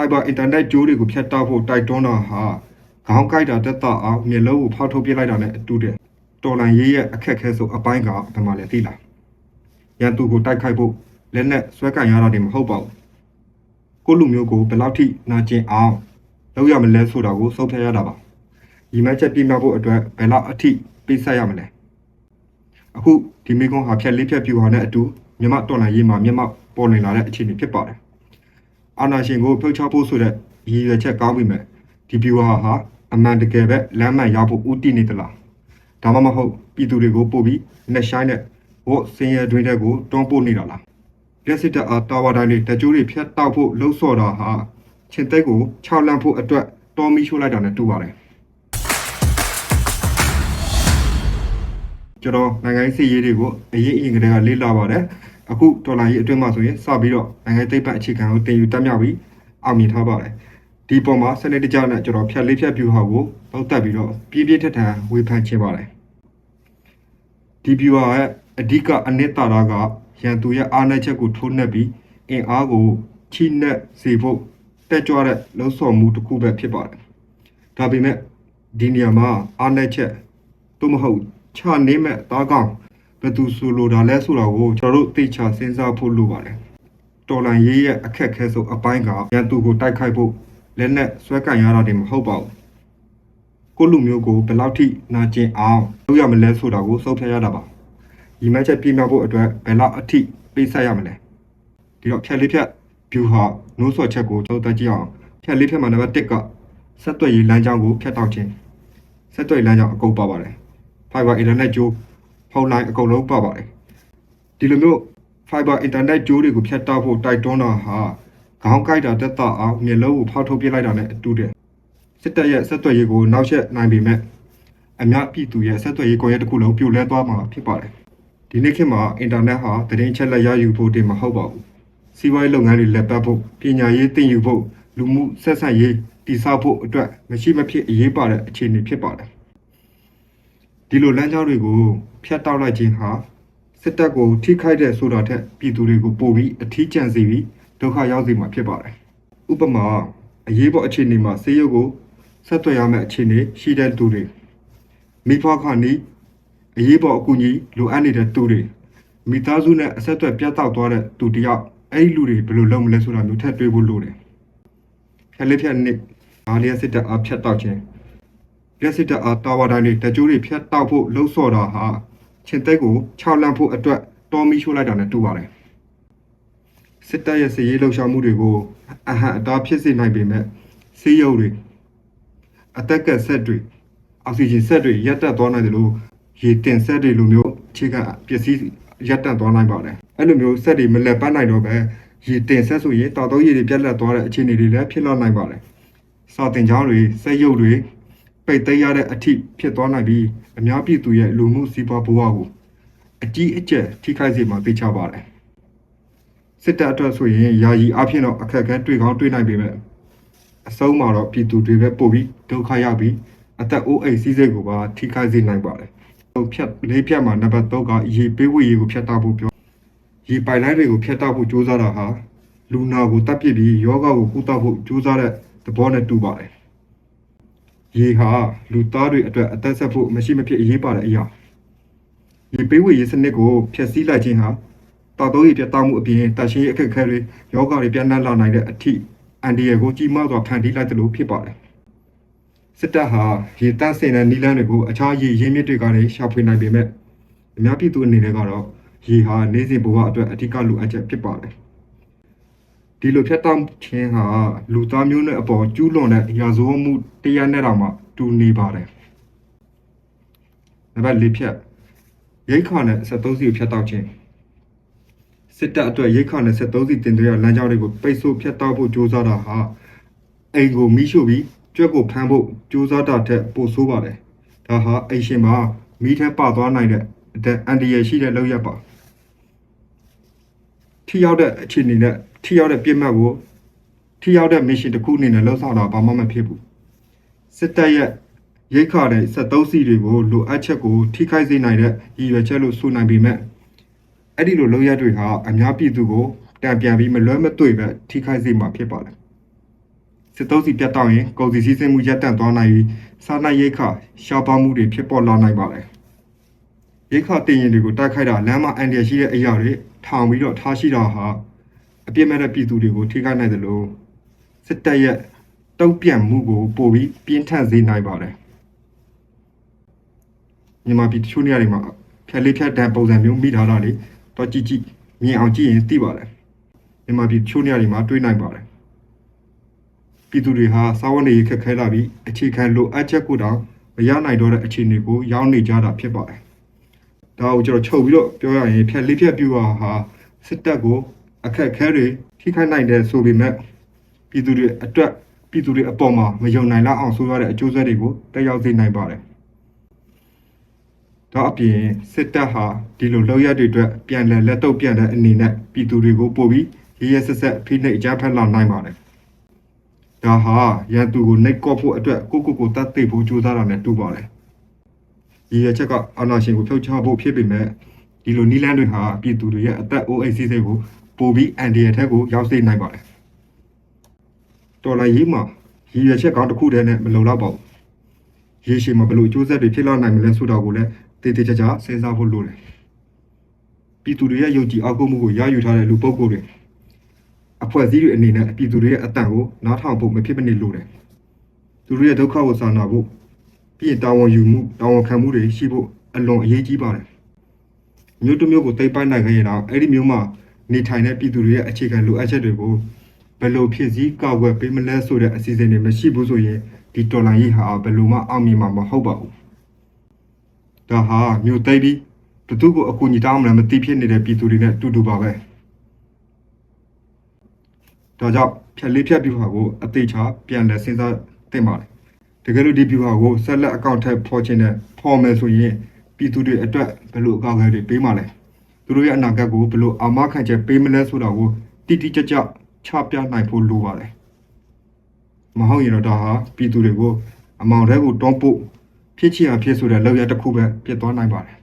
Fiber Internet ကြိုးတွေကိုဖြတ်တောက်ဖို့တိုက်တွန်းတာဟာခေါင်းကိုက်တာတက်တာအောင်မျက်လုံးကိုဖောက်ထုတ်ပြလိုက်တာနဲ့အတူတဲ့တော်လန်ရေးရဲ့အခက်အခဲဆုံးအပိုင်းကဘာမှလည်းသိလားရန်သူကိုတိုက်ခိုက်ဖို့လက်နဲ့ဆွဲကင်ရတာတွေမဟုတ်ပါဘူးကိုယ့်လူမျိုးကိုဘယ်လောက်ထိနာကျင်အောင်လုပ်ရမလဲဆိုတာကိုစုံဖြတ်ရတာပါဒီမက်ချက်ပြမြောက်ဖို့အတွက်ဘယ်လောက်အထိပေးဆက်ရမလဲအခုဒီမိကွန်းဟာဖြက်လေးဖြက်ပြူဟာနဲ့အတူမြမတော်လန်ရေးမှာမျက်မှောက်ပေါ်နေလာတဲ့အခြေအနေဖြစ်ပါတယ် အာနာရှင်ကိုဖြုတ်ချဖို့ဆိုတဲ့ရည်ရွယ်ချက်ကောင်းပြီမဲ့ဒီဗျူဟာဟာအမှန်တကယ်ပဲလမ်းမှန်ရောက်ဖို့ဥတည်နေသလားဒါမှမဟုတ်ပြည်သူတွေကိုပို့ပြီးနှက်ဆိုင်တဲ့ဘော့စင်ရတွင်တဲ့ကိုတွန်းပို့နေတာလားလက်စစ်တပ်အားတာဝါတိုင်းတွေတကြိုးတွေဖြတ်တောက်ဖို့လှုံ့ဆော်တာဟာချင်းသက်ကိုခြောက်လန့်ဖို့အတွက်တော်မီရှိုးလိုက်တာနဲ့တူပါတယ်ကျွန်တော်နိုင်ငံရေးစီရေးတွေကိုအရင်အရင်ကတည်းကလေ့လာပါတယ် အခုဒေါ်လာရေးအတွင်းမှာဆိုရင်စပြီးတော့နိုင်ငံသိပ္ပံအခြေခံကိုတင်ယူတက်မြောက်ပြီးအောင်မြင်ထားပါတယ်ဒီပုံမှာစနစ်တကျနဲ့ကျွန်တော်ဖြတ်လေးဖြတ်ပြူဟာကိုပေါက်တက်ပြီးတော့ပြည့်ပြည့်ထက်ထန်ဝေဖန်ခြင်းပါတယ်ဒီဗျူဟာရဲ့အဓိကအနှစ်သာရကရန်သူရဲ့အားနည်းချက်ကိုထိုးနှက်ပြီးအင်အားကိုချိနှက်စေဖို့တက်ကြွတဲ့လှုံ့ဆော်မှုတစ်ခုပဲဖြစ်ပါတယ်ဒါပေမဲ့ဒီနေရာမှာအားနည်းချက်သို့မဟုတ်ချနေမဲ့သားကောင် ဘယ်သူဆိုလိုတာလဲဆိုတာကိုကျွန်တော်တို့သိချာစဉ်းစားဖို့လိုပါတယ်တော်လန်ရေးရဲ့အခက်အခဲဆုံးအပိုင်းကရန်သူကိုတိုက်ခိုက်ဖို့လက်နဲ့ဆွဲကင်ရတာတွေမဟုတ်ပါဘူးကိုယ့်လူမျိုးကိုဘယ်လောက်ထိနာကျင်အောင်လုပ်ရမလဲဆိုတာကိုစုံဖြတ်ရတာပါဒီမက်ချက်ပြမြောက်ဖို့အတွက်ဘယ်လောက်အထိပေးဆက်ရမလဲဒီတော့ဖြတ်လေးဖြတ် view ဟာနိုးဆော်ချက်ကိုကျွန်တော်တက်ကြည့်အောင်ဖြတ်လေးဖြတ်မှာနံပါတ်1ကဆက်သွယ်ရေးလမ်းကြောင်းကိုဖြတ်တောက်ခြင်းဆက်သွယ်ရေးလမ်းကြောင်းအကုန်ပါပါတယ် fiber internet ကြိုး ဖုန်းလိုင်းအကုန်လုံးပါပါတယ်ဒီလိုမျိုး fiber internet ကြိုးတွေကိုဖြတ်တောက်ဖို့တိုက်တွန်းတာဟာခေါင်းကိုက်တာတက်တာအောင်မျက်လုံးကိုဖောက်ထုတ်ပြလိုက်တာနဲ့အတူတဲ့စစ်တပ်ရဲ့ဆက်သွယ်ရေးကိုနောက်ဆက်နိုင်ပေမဲ့အများပြည်သူရဲ့ဆက်သွယ်ရေးကွန်ရက်တစ်ခုလုံးပြိုလဲသွားမှာဖြစ်ပါတယ်ဒီနေ့ခေတ်မှာအင်တာနက်ဟာသတင်းချက်လက်ရယူဖို့တင်မဟုတ်ပါဘူးစီးပွားရေးလုပ်ငန်းတွေလက်ပတ်ဖို့ပညာရေးသင်ယူဖို့လူမှုဆက်ဆံရေးတည်ဆောက်ဖို့အတွက်မရှိမဖြစ်အရေးပါတဲ့အခြေအနေဖြစ်ပါတယ် ဒီလိုလမ်းကြောင်းတွေကိုဖျက်တောက်လိုက်ခြင်းဟာစစ်တပ်ကိုထိခိုက်တဲ့ဆိုတာထက်ပြည်သူတွေကိုပိုပြီးအထီးကျန်စေပြီးဒုက္ခရောက်စေမှာဖြစ်ပါတယ်။ဥပမာအရေးပေါ်အခြေအနေမှာဆေးရုံကိုဆက်သွယ်ရမယ့်အခြေအနေရှိတဲ့သူတွေမိဖွားခါနီးအရေးပေါ်အကူအညီလိုအပ်နေတဲ့သူတွေမိသားစုနဲ့အဆက်အသွယ်ပြတ်တောက်သွားတဲ့သူတယောက်အဲ့ဒီလူတွေဘယ်လိုလုပ်မလဲဆိုတာမျိုးထပ်တွေးဖို့လိုတယ်။ဖြက်လေးဖြက်နစ်အားလျက်စစ်တပ်အားဖြတ်တောက်ခြင်း လက်စစ်တပ်အားတာဝါတိုင်းတွေတကြိုးတွေဖြတ်တောက်ဖို့လှုံ့ဆော်တာဟာချင်းသက်ကိုခြောက်လန့်ဖို့အတွက်တော်မီရှိုးလိုက်တာနဲ့တူပါတယ်စစ်တပ်ရဲ့စီရေးလှုပ်ရှားမှုတွေကိုအဟံအတားဖြစ်စေနိုင်ပေမဲ့စီးရုပ်တွေအသက်ကဆက်တွေအောက်ဆီဂျင်ဆက်တွေရပ်တန့်သွားနိုင်တယ်လို့ရေတင်ဆက်တွေလိုမျိုးအခြေခံပစ္စည်းရပ်တန့်သွားနိုင်ပါတယ်အဲ့လိုမျိုးဆက်တွေမလက်ပန်းနိုင်တော့ပဲရေတင်ဆက်ဆိုရင်တောက်တော့ရေတွေပြတ်လက်သွားတဲ့အခြေအနေတွေလည်းဖြစ်လာနိုင်ပါတယ်စာတင်ကြောင်းတွေစက်ရုပ်တွေ ပိတ်သိမ်းရတဲ့အထိဖြစ်သွားနိုင်ပြီးအများပြည်သူရဲ့လူမှုစီးပွားဘဝကိုအကြီးအကျယ်ထိခိုက်စေမှာသိချပါတယ်စစ်တပ်အတွက်ဆိုရင်ယာယီအဖြစ်တော့အခက်အခဲတွေ့ကောင်းတွေ့နိုင်ပေမဲ့အဆုံးမှာတော့ပြည်သူတွေပဲပို့ပြီးဒုက္ခရောက်ပြီးအသက်အိုးအိမ်စီးစိမ်ကိုပါထိခိုက်စေနိုင်ပါတယ်။ဟိုဖြတ်လေးဖြတ်မှာနံပါတ်3ကရေပေးဝေရေကိုဖြတ်တောက်ဖို့ပြောရေပိုင်လိုင်းတွေကိုဖြတ်တောက်ဖို့ကြိုးစားတာဟာလူနာကိုတပ်ပစ်ပြီးယောဂကိုကုသဖို့ကြိုးစားတဲ့သဘောနဲ့တူပါတယ်။ ရေဟာလူသားတွေအတွက်အသက်ဆက်ဖို့မရှိမဖြစ်အရေးပါတဲ့အရာရေပေးဝေရေးစနစ်ကိုဖျက်ဆီးလိုက်ခြင်းဟာတာတော့ရေပြတ်တောက်မှုအပြင်တရှိအခက်အခဲတွေယောဂတွေပြန်နှံ့လာနိုင်တဲ့အထိအန်ဒီရကိုကြီးမားစွာဖန်တီးလိုက်တယ်လို့ဖြစ်ပါတယ်စစ်တပ်ဟာရေတန့်စင်တဲ့နီလန်းတွေကိုအခြားရေရင်းမြစ်တွေကလည်းရှာဖွေနိုင်ပေမဲ့အများပြည်သူအနေနဲ့ကတော့ရေဟာနေစဉ်ဘဝအတွက်အထူးလိုအပ်ချက်ဖြစ်ပါတယ် ဒီလိုဖြတ်တောက်ခြင်းဟာလူသားမျိုးနဲ့အပေါ်ကျူးလွန်တဲ့ရာဇဝတ်မှုတရားနဲ့တောင်မှတူနေပါတယ်။နံပါတ်၄ဖြတ်ရိတ်ခါနဲ့73စီကိုဖြတ်တောက်ခြင်းစစ်တပ်အတွက်ရိတ်ခါနဲ့73စီတင်သွင်းရလမ်းကြောင်းတွေကိုပိတ်ဆို့ဖြတ်တောက်ဖို့ကြိုးစားတာဟာအိမ်ကိုမိရှို့ပြီးကြွက်ကိုဖမ်းဖို့ကြိုးစားတာထက်ပိုဆိုးပါတယ်။ဒါဟာအိမ်ရှင်မှာမိထဲပသွားနိုင်တဲ့အတဲ့အန်ဒီရရှိတဲ့လောက်ရပါ ထိရောက်တဲ့အခြေအနေနဲ့ထိရောက်တဲ့ပြစ်မှတ်ကိုထိရောက်တဲ့ mission တစ်ခုအနေနဲ့လှုပ်ဆောင်တာဘာမှမဖြစ်ဘူးစစ်တပ်ရဲ့ရိတ်ခါတဲ့73စီတွေကိုလိုအပ်ချက်ကိုထိခိုက်စေနိုင်တဲ့ရည်ရွယ်ချက်လို့ဆိုနိုင်ပေမဲ့အဲ့ဒီလိုလုပ်ရတွေဟာအများပြည်သူကိုတံပြန်ပြီးမလွဲမသွေပဲထိခိုက်စေမှာဖြစ်ပါတယ်စစ်သုံးစီပြတ်တောက်ရင်ကုန်စည်စည်းစိမ်မှုရပ်တန့်သွားနိုင်ပြီးစားနပ်ရိက္ခရှားပါမှုတွေဖြစ်ပေါ်လာနိုင်ပါတယ် ရိက္ခတင်ရင်တွေကိုတိုက်ခိုက်တာလမ်းမအန်ဒီရရှိတဲ့အရာတွေထောင်ပြီးတော့ထားရှိတာဟာအပြစ်မဲ့တဲ့ပြည်သူတွေကိုထိခိုက်နိုင်တယ်လို့စစ်တပ်ရဲ့တုံ့ပြန်မှုကိုပိုပြီးပြင်းထန်စေနိုင်ပါတယ်မြန်မာပြည်တချို့နေရာတွေမှာဖြက်လေးဖြက်တန်ပုံစံမျိုးမိထားတာလေတော့ကြည့်ကြည့်မြင်အောင်ကြည့်ရင်သိပါတယ်မြန်မာပြည်တချို့နေရာတွေမှာတွေ့နိုင်ပါတယ်ပြည်သူတွေဟာစာဝန်တွေခက်ခဲလာပြီးအခြေခံလိုအပ်ချက်ကိုတောင်မရနိုင်တော့တဲ့အခြေအနေကိုရောက်နေကြတာဖြစ်ပါတယ်။ ဒါကိုကျွန်တော်ချုပ်ပြီးတော့ပြောရရင်ဖြက်လေးဖြက်ပြူဟာဟာစစ်တပ်ကိုအခက်အခဲတွေထိခိုက်နိုင်တဲ့ဆိုပေမဲ့ပြည်သူတွေအတွက်ပြည်သူတွေအပေါ်မှာမယုံနိုင်လောက်အောင်ဆိုရတဲ့အကျိုးဆက်တွေကိုတက်ရောက်စေနိုင်ပါတယ်။ဒါအပြင်စစ်တပ်ဟာဒီလိုလောက်ရတဲ့အတွက်ပြန်လည်လက်တော့ပြန်တဲ့အနေနဲ့ပြည်သူတွေကိုပို့ပြီးရရဆက်ဆက်ဖိနှိပ်အကြမ်းဖက်လာနိုင်ပါတယ်။ဒါဟာရန်သူကိုနှိပ်ကော့ဖို့အတွက်ကိုကိုကိုတတ်သိဖို့ကြိုးစားတာနဲ့တူပါတယ်။ ဒီရချက်ကအာနာရှင်ကိုဖြုတ်ချဖို့ဖြစ်ပေမဲ့ဒီလိုနီလန်းတွေဟာပြည်သူတွေရဲ့အသက်အိုးအိမ်စီးစိမ်ကိုပိုပြီးအန်ဒီရထက်ကိုရောက်စေနိုင်ပါတယ်။တော်လိုက်ရေးမှာရည်ရွယ်ချက်ကောင်းတစ်ခုတည်းနဲ့မလုံလောက်ပါဘူး။ရေရှည်မှာဘယ်လိုအကျိုးဆက်တွေဖြစ်လာနိုင်မလဲဆိုတာကိုလည်းတည်တည်ကြကြစဉ်းစားဖို့လိုတယ်။ပြည်သူတွေရဲ့ယုံကြည်အောက်ကိုမှုကိုရယူထားတဲ့လူပုဂ္ဂိုလ်တွေအဖွဲ့အစည်းတွေအနေနဲ့ပြည်သူတွေရဲ့အတန်ကိုနားထောင်ဖို့မဖြစ်မနေလိုတယ်။သူတို့ရဲ့ဒုက္ခကိုစာနာဖို့ ပြီးရင်တာဝန်ယူမှုတာဝန်ခံမှုတွေရှိဖို့အလွန်အရေးကြီးပါတယ်။မြို့တစ်မြို့ကိုတိတ်ပိုက်နိုင်ခဲ့ရင်တော့အဲ့ဒီမြို့မှာနေထိုင်တဲ့ပြည်သူတွေရဲ့အခြေခံလိုအပ်ချက်တွေကိုဘယ်လိုဖြည့်ဆည်းကာကွယ်ပေးမလဲဆိုတဲ့အစီအစဉ်တွေမရှိဘူးဆိုရင်ဒီတော်လိုင်းကြီးဟာဘယ်လိုမှအောင်မြင်မှာမဟုတ်ပါဘူး။ဒါဟာမြို့သိပ်ပြီးဘသူကိုအကူအညီတောင်းမလဲမသိဖြစ်နေတဲ့ပြည်သူတွေနဲ့တူတူပါပဲ။ဒါကြောင့်ဖြက်လေးဖြက်ပြူဟာကိုအသေးချာပြန်လဲစဉ်းစားသင့်ပါတယ်။တ ကယ်လို့ဒီပြူဟာကိုဆက်လက်အကောင့်ထက်ဖော်ချင်တဲ့ဖော်မယ်ဆိုရင်ပြည်သူတွေအတွက်ဘယ်လိုအကောင့်အတွေပေးမှလဲ။သူတို့ရဲ့အနာဂတ်ကိုဘယ်လိုအာမခံချက်ပေးမလဲဆိုတာကိုတိတိကျကျချပြနိုင်ဖို့လိုပါတယ်။မဟုတ်ရင်တော့ဒါဟာပြည်သူတွေကိုအမောင်တဲကိုတွန်းပို့ဖြစ်ချင်အောင်ဖြစ်ဆိုတဲ့လောက်ရတစ်ခုပဲပြစ်သွားနိုင်ပါတယ်။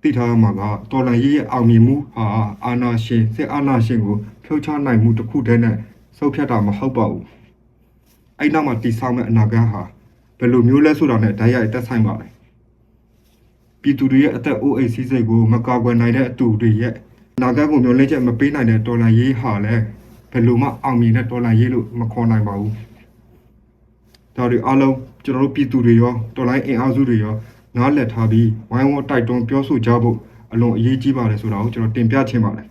သိထားရမှာကတော်လန်ရေးရဲ့အောင်မြင်မှုဟာအာနာရှင်စစ်အာနာရှင်ကိုဖြုတ်ချနိုင်မှုတစ်ခုတည်းနဲ့ဆုတ်ဖြတ်တာမဟုတ်ပါဘူး။ အဲ့နောက်မှာတည်ဆောက်မဲ့အနာဂတ်ဟာဘယ်လိုမျိုးလဲဆိုတာနဲ့ဓာတ်ရိုက်တက်ဆိုင်ပါလေ။ပြည်သူတွေရဲ့အသက်အိုးအိမ်စီးစိမ်ကိုမကာကွယ်နိုင်တဲ့အတူတွေရဲ့အနာဂတ်ကိုမျှော်လင့်ချက်မပေးနိုင်တဲ့တော်လန်ရေးဟာလည်းဘယ်လိုမှအောင်မြင်တဲ့တော်လန်ရေးလို့မခေါ်နိုင်ပါဘူး။ဒါတွေအားလုံးကျွန်တော်တို့ပြည်သူတွေရောတော်လိုင်းအင်အားစုတွေရောနားလည်ထားပြီးဝိုင်းဝန်းတိုက်တွန်းပြောဆိုကြဖို့အလွန်အရေးကြီးပါတယ်ဆိုတာကိုကျွန်တော်တင်ပြချင်ပါတယ်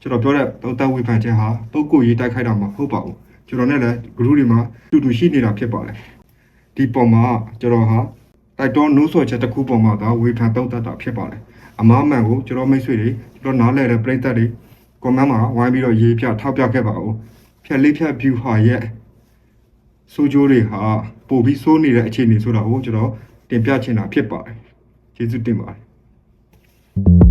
ကျွန်တော်ပြောတဲ့သုံးသပ်ဝေဖန်ချက်ဟာပုဂ္ဂိုလ်ရေးတိုက်ခိုက်တာမဟုတ်ပါဘူး ကျွန်တော်နဲ့လည်း group တွေမှာတူတူရှိနေတာဖြစ်ပါတယ်ဒီပုံမှာကျွန်တော်ဟာတိုက်တွန်းနှိုးဆော်ချက်တစ်ခုပေါ်မှာသာဝေဖန်သုံးသပ်တာဖြစ်ပါတယ်အမားမှန်ကိုကျွန်တော်မိတ်ဆွေတွေကျွန်တော်နားလည်တဲ့ပရိသတ်တွေ comment မှာဝိုင်းပြီးတော့ရေးပြထောက်ပြခဲ့ပါဦးဖြက်လေးဖြက် view ဟာရဲ့ဆိုးကျိုးတွေဟာပိုပြီးဆိုးနေတဲ့အခြေအနေဆိုတာကိုကျွန်တော်တင်ပြချင်တာဖြစ်ပါတယ်ကျေးဇူးတင်ပါတယ်